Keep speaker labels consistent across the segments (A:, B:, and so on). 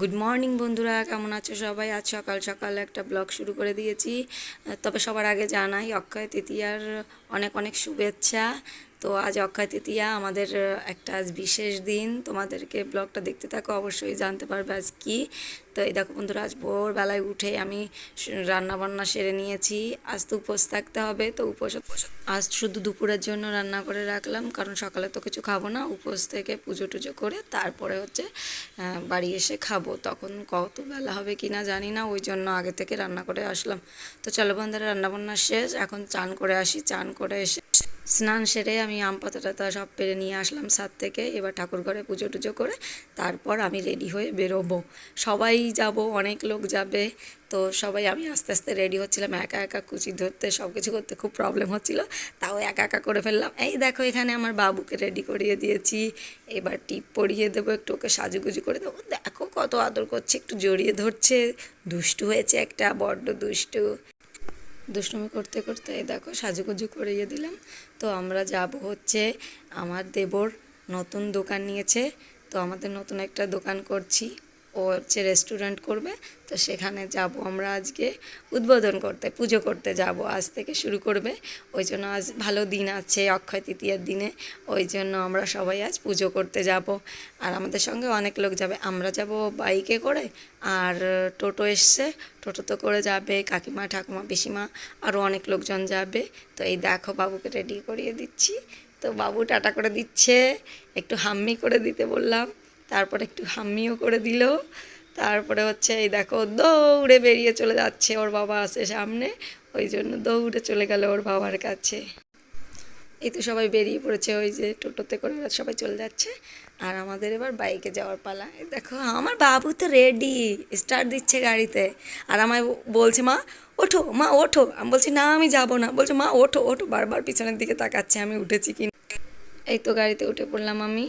A: Good morning বন্ধুরা। কেমন আছো সবাই? আজ সকাল সকাল একটা ব্লগ শুরু করে দিয়েছি। তবে সবার আগে জানাই অক্ষয় তৃতীয়ার অনেক অনেক শুভেচ্ছা। তো আজ অক্ষয় তৃতীয়া, আমাদের একটা আজ বিশেষ দিন। তোমাদেরকে ব্লগটা দেখতে থাকো, অবশ্যই জানতে পারবে আজ কি। তো এই দেখো বন্ধুরা, আজ ভোরবেলায় উঠে আমি রান্না বান্না সেরে নিয়েছি। আজ তো উপোস থাকতে হবে, তো উপোস আজ শুধু দুপুরের জন্য রান্না করে রাখলাম, কারণ সকালে তো কিছু খাব না। উপোস থেকে পুজো টুজো করে তারপরে হচ্ছে বাড়ি এসে খাব। তখন কত বেলা হবে কি না জানি না, ওই জন্য আগে থেকে রান্না করে আসলাম। তো চলো বন্ধুরা, রান্নাবান্না শেষ। এখন চান করে আসি, চান করে এসে স্নান সেরে আমি আম পাতা টাতা সব পেরে নিয়ে আসলাম ছাদ থেকে। এবার ঠাকুর ঘরে পুজো টুজো করে তারপর আমি রেডি হয়ে বেরোবো। সবাই যাব, অনেক লোক যাবে। তো সবাই আমি আস্তে আস্তে রেডি হচ্ছিলাম, একা একা কুচি ধরতে সব কিছু করতে খুব প্রবলেম হচ্ছিল। তাও একা একা করে ফেললাম। এই দেখো, এখানে আমার বাবুকে রেডি করিয়ে দিয়েছি। এবার টিপ পরিয়ে দেবো, একটু ওকে সাজুগুজু করে দেবো। দেখো কত আদর করছে, একটু জড়িয়ে ধরছে। দুষ্টু হয়েছে একটা, বড্ড দুষ্টু। দুষ্টুমি করতে করতে দেখো সাজুগুজু করিয়ে দিলাম। তো আমরা যাব হচ্ছে আমার দেবর নতুন দোকান নিয়েছে। তো আমাদের নতুন একটা দোকান করছি। ও হচ্ছে রেস্টুরেন্ট করবে, তো সেখানে যাব আমরা আজকে। উদ্বোধন করতে, পুজো করতে যাব। আজ থেকে শুরু করবে। ওই জন্য আজ ভালো দিন আছে, অক্ষয় তৃতীয়ার দিনে। ওই জন্য আমরা সবাই আজ পুজো করতে যাব। আর আমাদের সঙ্গে অনেক লোক যাবে। আমরা যাব বাইকে করে। আর টোটো এসছে। টোটোতে করে যাবে। কাকিমা, ঠাকুমা, পিসিমা আরও অনেক লোকজন যাবে। তো এই দেখো, বাবুকে রেডি করিয়ে দিচ্ছি। তো বাবু টাটা করে দিচ্ছে। একটু হাম্মি করে দিতে বললাম। তারপর একটু হাম্মিও করে দিল। তারপরে হচ্ছে এই দেখো দৌড়ে বেরিয়ে চলে যাচ্ছে ওর বাবা আছে সামনে। ওই জন্য দৌড়ে চলে গেল ওর বাবার কাছে। এই তো সবাই বেরিয়ে পড়েছে, ওই যে টোটোতে করে সবাই চলে যাচ্ছে। আর আমাদের এবার বাইকে যাওয়ার পালা। দেখো, আমার বাবু তো রেডি স্টার্ট দিচ্ছে গাড়িতে। আর আমায় বলছে, মা, ওঠো মা, ওঠো। আমি বলছি, না, আমি যাব না। বলছে, মা, ওঠো ওঠো। বারবার পিছনের দিকে তাকাচ্ছে, আমি উঠেছি কি। এই তো গাড়িতে উঠে পড়লাম আমি।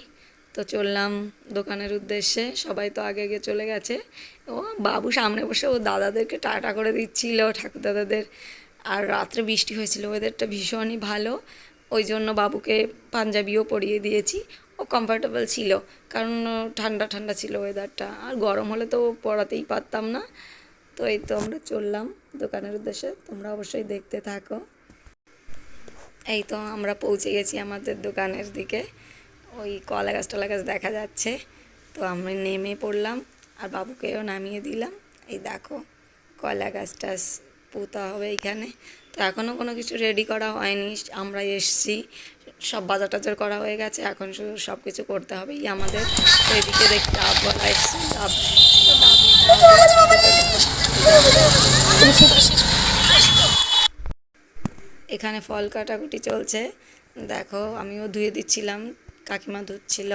A: তো চললাম দোকানের উদ্দেশ্যে। সবাই তো আগে আগে চলে গেছে। ও বাবু সামনে বসে ও দাদাদেরকে টাটা করে দিচ্ছিল, ঠাকুর দাদাদের। আর রাত্রে বৃষ্টি হয়েছিল ওয়েদারটা ভীষণই ভালো। ওই জন্য বাবুকে পাঞ্জাবিও পরিয়ে দিয়েছি। ও কমফর্টেবল ছিল, কারণ ঠান্ডা ঠান্ডা ছিল ওয়েদারটা আর গরম হলে তো পড়াতেই পারতাম না। তো এই তো আমরা চললাম দোকানের উদ্দেশ্যে। তোমরা অবশ্যই দেখতে থাকো। এই তো আমরা পৌঁছে গেছি আমাদের দোকানের দিকে। ওই কলা গাছ টলা গাছ দেখা যাচ্ছে। তো আমরা নেমে পড়লাম আর বাবুকেও নামিয়ে দিলাম। এই দেখো কলা গাছ টাছ পোতা হবে এইখানে তো এখনও কোনো কিছু রেডি করা হয়নি। আমরা এসছি, সব বাজার টাজার করা হয়ে গেছে। এখন শুধু সব কিছু করতে হবে এই আমাদের এদিকে দেখতে। এখানে ফল কাটাকুটি চলছে। দেখো আমিও ধুয়ে দিচ্ছিলাম। কাকিমা ধুচ্ছিল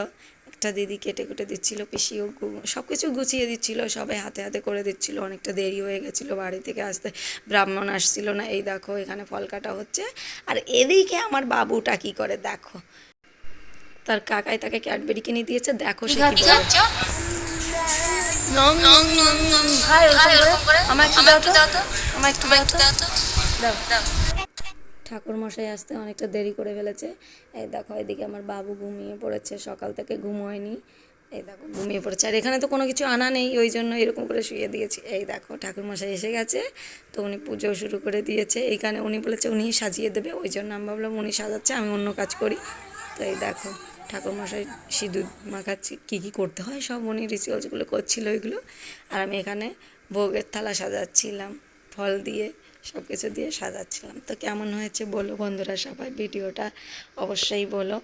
A: একটা দিদি কেটে কুটে দিচ্ছিল পিসিও সব কিছু গুছিয়ে দিচ্ছিল সবাই হাতে হাতে করে দিচ্ছিল অনেকটা দেরি হয়ে গেছিল বাড়ি থেকে আসতে ব্রাহ্মণ আসছিল না এই দেখো এখানে ফল কাটা হচ্ছে আর এদিকে আমার বাবুটা কি করে দেখো? তার কাকাই তাকে ক্যাডবেরি কিনে দিয়েছে দেখো সে কি
B: আমার একটু দাও তো। আমার একটু দাও তো। দাও। দাও।
A: ঠাকুর মশাই আসতে অনেকটা দেরি করে ফেলেছে। এই দেখো, এদিকে আমার বাবু ঘুমিয়ে পড়েছে, সকাল থেকে ঘুম হয়নি। এই দেখো, ঘুমিয়ে পড়েছে। আর এখানে তো কোনো কিছু আনা নেই, ওই জন্য এরকম করে শুয়ে দিয়েছি। এই দেখো ঠাকুর মশাই এসে গেছে, তো উনি পুজো শুরু করে দিয়েছে। এইখানে উনি বলেছে উনি সাজিয়ে দেবে, ওই জন্য আমি ভাবলাম উনি সাজাচ্ছে, আমি অন্য কাজ করি। তো এই দেখো ঠাকুর মশাই সিঁদুর মাখাচ্ছি, কী কী করতে হয় সব উনি রিচুয়ালসগুলো করছিল ওইগুলো। আর আমি এখানে ভোগের থালা সাজাচ্ছিলাম, ফল দিয়ে। সব কিছু দিয়ে সাজাচ্ছিলাম। তো কেমন হয়েছে বলো বন্ধুরা সবাই ভিডিওটা অবশ্যই বলো।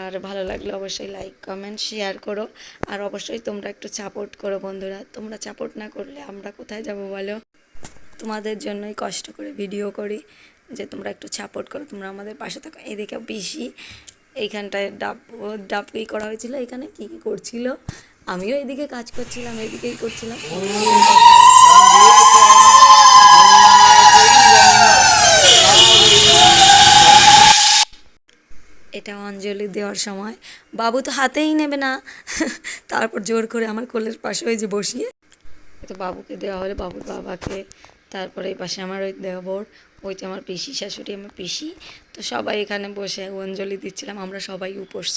A: আর ভালো লাগলে অবশ্যই লাইক কমেন্ট শেয়ার করো। আর অবশ্যই তোমরা একটু সাপোর্ট করো বন্ধুরা। তোমরা সাপোর্ট না করলে আমরা কোথায় যাব বলো? তোমাদের জন্যই কষ্ট করে ভিডিও করি। যে তোমরা একটু সাপোর্ট করো, তোমরা আমাদের পাশে থাকো। এদিকে বেশি এইখানটায় ডাব ডাব কি করা হয়েছিল? এখানে কি কি করছিল? আমিও এদিকে কাজ করছিলাম, এদিকেই করছিলাম। এটা অঞ্জলি দেওয়ার সময়। বাবু তো হাতেই নেবে না। তারপর জোর করে আমার কোলের পাশে ওই যে বসিয়ে তো বাবুকে দেওয়া হলে। বাবুর বাবাকে, তারপরে এই পাশে আমার ওই দেওয়ার ওইটা আমার পিসি শাশুড়ি, আমার পিসি। তো সবাই এখানে বসে অঞ্জলি দিচ্ছিলাম, আমরা সবাই উপোস।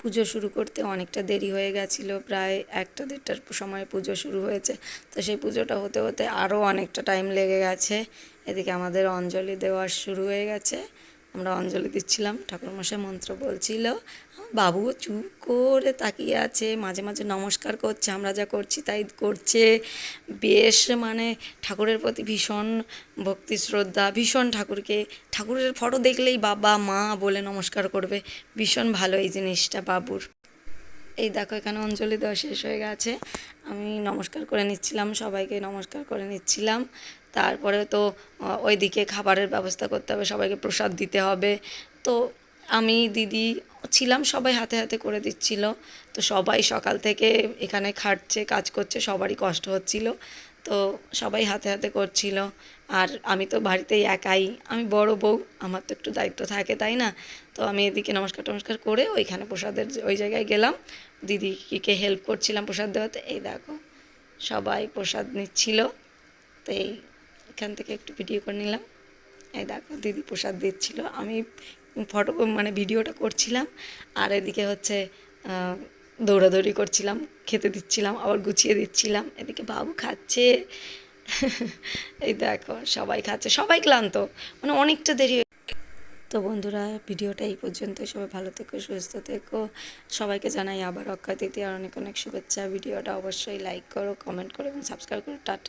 A: পুজো শুরু করতে অনেকটা দেরি হয়ে গেছিল, প্রায় একটা দেড়টার সময় পুজো শুরু হয়েছে। তো সেই পুজোটা হতে হতে আরও অনেকটা টাইম লেগে গেছে। এদিকে আমাদের অঞ্জলি দেওয়া শুরু হয়ে গেছে। আমরা অঞ্জলি দিচ্ছিলাম, ঠাকুরমশাই মন্ত্র বলছিল বাবু চুপ করে তাকিয়ে আছে, মাঝে মাঝে নমস্কার করছে, আমরা যা করছি তাই করছে। বেশ মানে ঠাকুরের প্রতি ভীষণ ভক্তি, শ্রদ্ধা, ভীষণ ঠাকুরকে, ঠাকুরের ফটো দেখলেই বাবা, মা বলে নমস্কার করবে। ভীষণ ভালো এই জিনিসটা বাবুর। এই দেখো এখানে অঞ্জলি দেওয়া শেষ হয়ে গেছে। আমি নমস্কার করে নিচ্ছিলাম, সবাইকে নমস্কার করে নিচ্ছিলাম। তারপরে তো ওইদিকে খাবারের ব্যবস্থা করতে হবে, সবাইকে প্রসাদ দিতে হবে। তো আমি দিদি ছিলাম, সবাই হাতে হাতে করে দিচ্ছিল। তো সবাই সকাল থেকে এখানে খাটছে, কাজ করছে, সবারই কষ্ট হচ্ছিল। তো সবাই হাতে হাতে করছিল। আর আমি তো বাড়িতেই একাই, আমি বড় বউ, আমার তো একটু দায়িত্ব থাকে, তাই না? তো আমি এদিকে নমস্কার টমস্কার করে ওইখানে প্রসাদের ওই জায়গায় গেলাম। দিদিকে হেল্প করছিলাম প্রসাদ দেওয়াতে। এই দেখো, সবাই প্রসাদ নিচ্ছিল। তো এই এখান থেকে একটু ভিডিও করে নিলাম। এই দেখো, দিদি প্রসাদ দিচ্ছিল। আমি ফটো মানে ভিডিওটা করছিলাম, আর এদিকে হচ্ছে দৌড়াদৌড়ি করছিলাম, খেতে দিচ্ছিলাম, আবার গুছিয়ে দিচ্ছিলাম। এদিকে বাবু খাচ্ছে। এই দেখো, সবাই খাচ্ছে। সবাই ক্লান্ত মানে অনেকটা দেরি তো বন্ধুরা ভিডিওটা এই পর্যন্ত। সবাই ভালো থেকো, সুস্থ থেকো। সবাইকে জানাই আবার অক্ষয় তৃতীয়ার অনেক অনেক শুভেচ্ছা। ভিডিওটা অবশ্যই লাইক করো কমেন্ট করো এবং সাবস্ক্রাইব করো। টাটা।